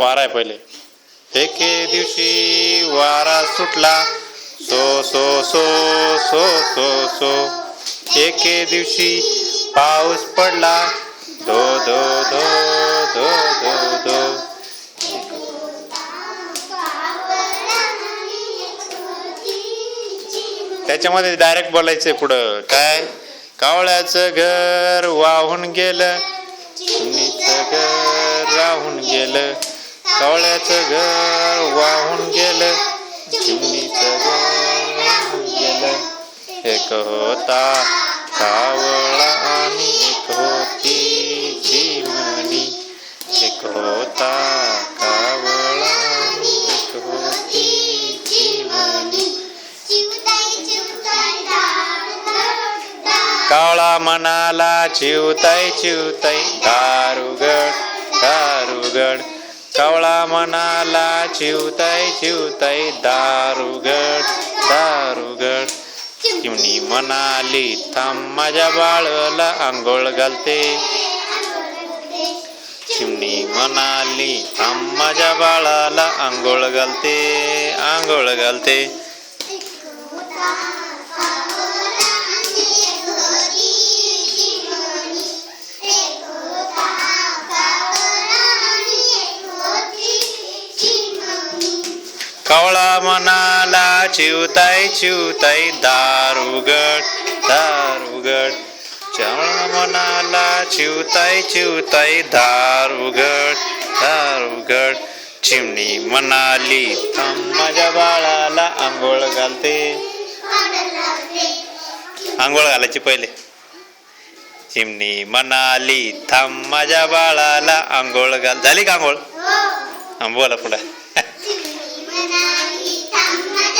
वारा आहे पहिले. एके दिवशी वारा सुटला. सो सो सो सो सो सो. एके दिवशी पाऊस पडला. धो धो धो धो धो धो त्याच्यामध्ये डायरेक्ट बोलायचंय पुढं. काय? कावळ्याचं घर वाहून गेलं. घर राहून गेलं. कावळ्याचं घर वाहून गेलं चिमणीच घर वाहून गेलं. एक होता कावळा आणि एक होती चिमणी. एक होता कावळा आणि एक होती चिमणी. कावळा म्हणाला चिवताई चिवताई दारुगड दारुगड. कवळा म्हणाला चिवताई चिवताई दारुगड दारुगड. चिमणी म्हणाली थांब माझ्या बाळाला आंघोळ घालते. चिमणी म्हणाली थांब माझ्या बाळाला आंघोळ घालते आंघोळ घालते. कावळा म्हणाला चिवताई चिवताई दारुगड दारुगड कावळा म्हणाला चिवताई चिवताई दारुगड दारुगड चिमणी म्हणाली थांब माझ्या बाळाला आंघोळ घालते. आंघोळ घालायची पहिले. चिमणी म्हणाली थांब माझ्या बाळाला आंघोळ घाल. झाली का आंघोळ? हा बोला पुढे. సనాయి సమ్మత